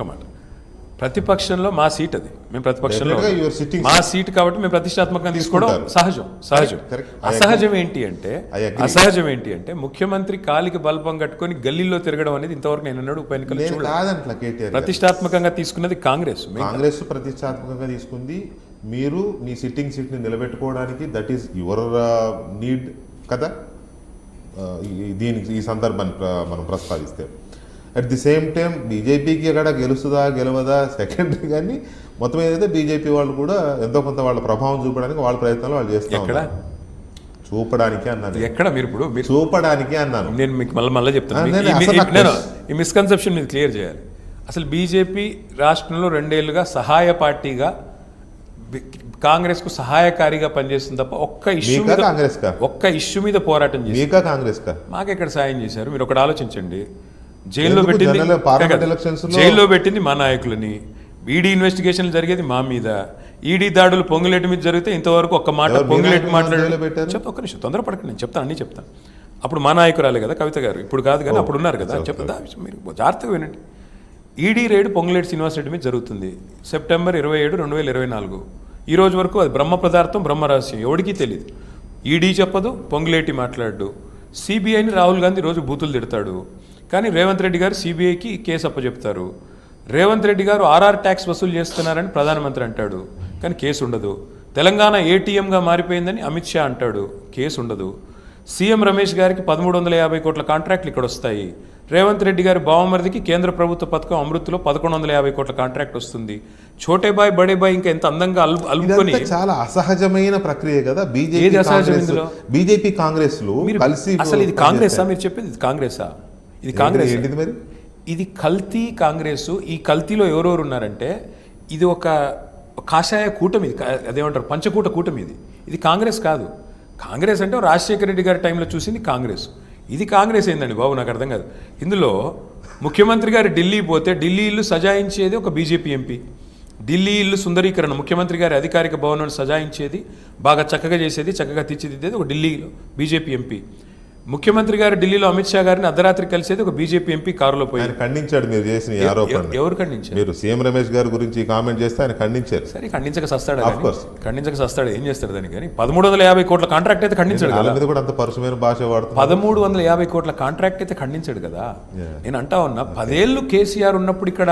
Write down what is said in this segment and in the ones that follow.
ఒక్క మాట ప్రతిపక్షంలో మా సీట్ అది. మేము ప్రతిపక్షంలో మా సీట్ కాబట్టి మేము ప్రతిష్టాత్మకంగా తీసుకోవడం. సహజం సహజం. అసహజం ఏంటి అంటే. అసహజం ఏంటి అంటే ముఖ్యమంత్రి కాలికి బల్బం కట్టుకొని గల్లీలో తిరగడం అనేది ఇంతవరకు నేను అన్నాడు ఉప ఎన్నికలు. ప్రతిష్టాత్మకంగా తీసుకున్నది కాంగ్రెస్. కాంగ్రెస్. ప్రతిష్టాత్మకంగా తీసుకుంది. మీరు మీ సిట్టింగ్ సీట్ని నిలబెట్టుకోవడానికి దట్ ఈస్ యువర్ నీడ్ కదా? ఈ- దీనికి ఈ సందర్భాన్ని మనం ప్రస్తావిస్తే. అట్ ది సేమ్ టైం బీజేపీకి ఎక్కడ గెలుస్తుందా గెలవదా సెకండరీ కానీ మొత్తం ఏదైతే బీజేపీ వాళ్ళు కూడా ఎంతో కొంత వాళ్ళ ప్రభావం చూపడానికి వాళ్ళ ప్రయత్నాలు వాళ్ళు చేస్తూ ఎక్కడ? ఉన్నారు. చూపడానికి అన్నాను ఎక్కడ? మీరు ఇప్పుడు మీరు చూపడానికి అన్నాను నేను మీకు మళ్ళీ మళ్ళీ చెప్తాను ఈ- మిస్కన్సెప్షన్ మీరు క్లియర్ చేయాలి. అసలు బీజేపీ రాష్ట్రంలో రెండేళ్ళుగా సహాయ పార్టీగా బి- కాంగ్రెస్కు సహాయకారిగా పనిచేస్తుంది తప్ప ఒక్క ఇష్యూ కాంగ్రెస్కా? ఒక్క ఇష్యూ మీద పోరాటం చేసి కాంగ్రెస్ కా మాకెక్కడ సాయం చేశారు? మీరు ఒకటి ఆలోచించండి. జైల్లో పెట్టింది? జైల్లో పెట్టింది మా నాయకులని. ఈడీ ఇన్వెస్టిగేషన్లు జరిగేది మా మీద. ఈడీ దాడులు పొంగులేటి మీద జరిగితే ఇంతవరకు ఒక్క మాట పొంగులేటి నాయకులు మాట్లాడి జైల్లో పెట్టారు? చెప్తా ఒక్క నిమిషం తొందరపడకండి నేను చెప్తాను అన్నీ చెప్తాను అప్పుడు మా నాయకురాలే కదా కవిత గారు? ఇప్పుడు కాదు కానీ అప్పుడు ఉన్నారు కదా చెప్తా మీరు జాగ్రత్తగా వినండి. ఈడీ రేడ్ పొంగులేటి శ్రీనివాస్ రెడ్డి మీద జరుగుతుంది. సెప్టెంబర్ ఇరవై ఏడు రెండు వేల ఇరవై నాలుగు. ఈ రోజు వరకు అది బ్రహ్మ పదార్థం బ్రహ్మ రహస్యం ఎవడికి తెలియదు ఈడీ చెప్పదు పొంగులేటి మాట్లాడు. సిబిఐని రాహుల్ గాంధీ రోజు బూతులు తిడతాడు. కానీ రేవంత్ రెడ్డి గారు సిబిఐకి కేసు అప్పచెప్తారు రేవంత్ రెడ్డి గారు ఆర్ఆర్ ట్యాక్స్ వసూలు చేస్తున్నారని ప్రధానమంత్రి అంటాడు. కానీ కేసు ఉండదు. తెలంగాణ ఏటీఎంగా మారిపోయిందని అమిత్ షా అంటాడు. కేసు ఉండదు. సీఎం రమేష్ గారికి పదమూడు వందల యాభై కోట్ల కాంట్రాక్ట్లు ఇక్కడ వస్తాయి. రేవంత్ రెడ్డి గారి బావమరిదికి కేంద్ర ప్రభుత్వ పథకం అమృత్లో పదకొండు వందల యాభై కోట్ల కాంట్రాక్ట్ వస్తుంది. చోటేబాయ్ బడేబాయ్ ఇంకా ఎంత అందంగా ఇదంతా చాలా అసహజమైన ప్రక్రియ కదా బీజేపీ? బీజేపీ కాంగ్రెస్లు కలిసి అసలు ఇది కాంగ్రెసా? మీరు చెప్పేది ఇది కాంగ్రెసా? ఇది కాంగ్రెస్. ఏంటిది మరి? ఇది కల్తీ కాంగ్రెస్. ఈ కల్తీలో ఎవరెవరు ఉన్నారంటే ఇది ఒక కాషాయ కూటమి అదేమంటారు పంచకూట కూటమి ఇది. ఇది కాంగ్రెస్ కాదు. కాంగ్రెస్ అంటే రాజశేఖర రెడ్డి గారి టైంలో చూసింది కాంగ్రెస్. ఇది కాంగ్రెస్ ఏందండి బాబు నాకు అర్థం కాదు. ఇందులో ముఖ్యమంత్రి గారు ఢిల్లీ పోతే ఢిల్లీ ఇల్లు సజాయించేది ఒక బీజేపీ ఎంపీ. ఢిల్లీ ఇల్లు సుందరీకరణ ముఖ్యమంత్రి గారి అధికారిక భవనాన్ని సజాయించేది బాగా చక్కగా చేసేది చక్కగా తీర్చిదిద్దేది ఒక ఢిల్లీలో బీజేపీ ఎంపీ. ముఖ్యమంత్రి గారు ఢిల్లీలో అమిత్ షా గారిని అర్ధరాత్రి కలిసేది ఒక బీజేపీ ఎంపీ కారులో పోయి ఆయన ఖండించాడు మీరు చేసిన ఆరోపణ ఎవ- ఎవరు ఖండించారు? మీరు సీఎం రమేష్ గారి గురించి కామెంట్ చేస్తే ఆయన ఖండించారు. సరే ఖండించక సస్తాడు. ఖండించక సస్తాడు? ఏం చేస్తాడు దానికి కానీ? పదమూడు వందల యాభై కోట్ల కాంట్రాక్ట్ అయితే ఖండించాడు కదా. మీద కూడా అంత పరుషమైన భాష వాడుతున్నారు పదమూడు వందల యాభై కోట్ల కాంట్రాక్ట్ అయితే ఖండించాడు కదా. నేను అంటా ఉన్నా పదేళ్ళు కేసీఆర్ ఉన్నప్పుడు ఇక్కడ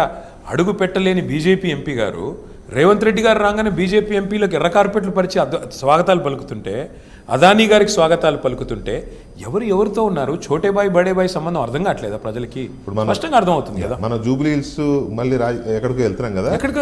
అడుగు పెట్టలేని బీజేపీ ఎంపీ గారు రేవంత్ రెడ్డి గారు రాగానే బీజేపీ ఎంపీలకు ఎర్ర కార్పెట్లు పరిచి స్వాగతాలు పలుకుతుంటే అదానీ గారికి స్వాగతాలు పలుకుతుంటే ఎవరు ఎవరితో ఉన్నారు? చోటేబాయి బడేబాయి సంబంధం అర్థం కావట్లేదా ప్రజలకి? స్పష్టంగా అర్థం అవుతుంది కదా మన జూబ్లీ హిల్స్ మళ్ళీ ఎక్కడికో వెళ్తున్నాం కదా? ఎక్కడికో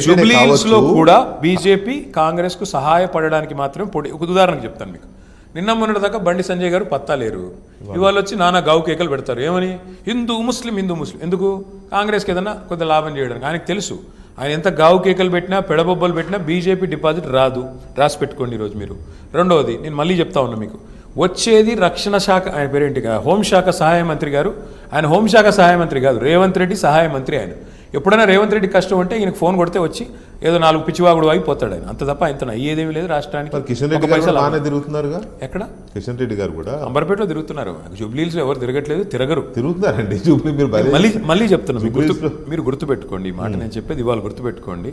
జూబ్లీ హిల్స్లో. కూడా బీజేపీ కాంగ్రెస్కు సహాయపడడానికి మాత్రమే పొడి ఒక ఉదాహరణకు చెప్తాను మీకు. నిన్న మొన్నటి దాకా బండి సంజయ్ గారు పత్తా లేరు. ఇవాళ వచ్చి నానా గావు కేకలు పెడతారు. ఏమని? హిందూ ముస్లిం హిందూ ముస్లిం. ఎందుకు? కాంగ్రెస్కి ఏదైనా కొంత లాభం చేయడానికి. ఆయనకు తెలుసు. ఆయన ఎంత గావు కేకలు పెట్టినా పెడబొబ్బలు పెట్టినా బీజేపీ డిపాజిట్ రాదు. రాసి పెట్టుకోండి ఈరోజు మీరు. రెండవది నేను మళ్ళీ చెప్తా ఉన్నా మీకు. వచ్చేది రక్షణ శాఖ ఆయన పేరేంటి? హోంశాఖ సహాయ మంత్రి గారు. ఆయన హోంశాఖ సహాయ మంత్రి కాదు రేవంత్ రెడ్డి సహాయ మంత్రి ఆయన. ఎప్పుడైనా రేవంత్ రెడ్డి కష్టం అంటే ఈయనకు ఫోన్ కొడితే వచ్చి ఏదో నాలుగు పిచ్చివాగుడు అయిపోతాడు ఆయన. అంత తప్ప ఆయనతో అయ్యేదేమీ లేదు రాష్ట్రానికి. కిషన్ రెడ్డి గారు తిరుగుతున్నారుగా? ఎక్కడ? కిషన్ రెడ్డి గారు కూడా? అంబర్పేటలో తిరుగుతున్నారు. జూబ్లీహిల్స్లో ఎవరు తిరగట్లేదు తిరగరు. తిరుగుతున్నారండి. జూబ్లీ మీరు మళ్ళీ మళ్ళీ చెప్తున్నా మీకు గుర్తు మీరు గుర్తుపెట్టుకోండి ఈ మాట నేను చెప్పేది ఇవాళ గుర్తుపెట్టుకోండి.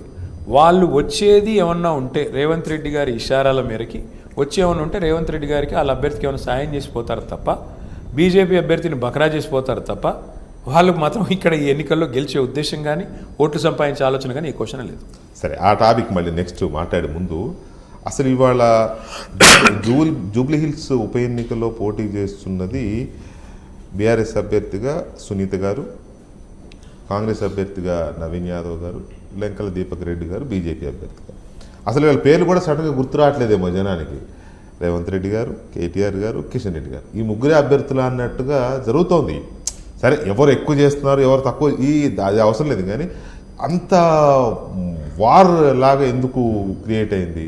వాళ్ళు వచ్చేది ఏమన్నా ఉంటే రేవంత్ రెడ్డి గారి ఇషారాల మేరకి వచ్చి ఏమన్నా ఉంటే రేవంత్ రెడ్డి గారికి వాళ్ళ అభ్యర్థికి ఏమైనా సాయం చేసిపోతారు తప్ప బీజేపీ అభ్యర్థిని బకరా చేసిపోతారు తప్ప వాళ్ళు మాత్రం ఇక్కడ ఈ ఎన్నికల్లో గెలిచే ఉద్దేశం కానీ ఓట్లు సంపాదించే ఆలోచన కానీ ఈ క్వశ్చన్ లేదు. సరే ఆ టాపిక్ మళ్ళీ నెక్స్ట్ మాట్లాడే ముందు అసలు ఇవాళ జూల్ జూబ్లీ హిల్స్ ఉప ఎన్నికల్లో పోటీ చేస్తున్నది బీఆర్ఎస్ అభ్యర్థిగా సునీత గారు కాంగ్రెస్ అభ్యర్థిగా నవీన్ యాదవ్ గారు లెంకల దీపక్ రెడ్డి గారు బీజేపీ అభ్యర్థిగా అసలు వీళ్ళ పేర్లు కూడా సడన్గా గుర్తు రావట్లేదేమో జనానికి. రేవంత్ రెడ్డి గారు కేటీఆర్ గారు కిషన్ రెడ్డి గారు. ఈ ముగ్గురే అభ్యర్థులు అన్నట్టుగా జరుగుతోంది. సరే ఎవరు ఎక్కువ చేస్తున్నారు ఎవరు తక్కువ ఈ అది అవసరం లేదు. కానీ అంత వార్ లాగా ఎందుకు క్రియేట్ అయింది?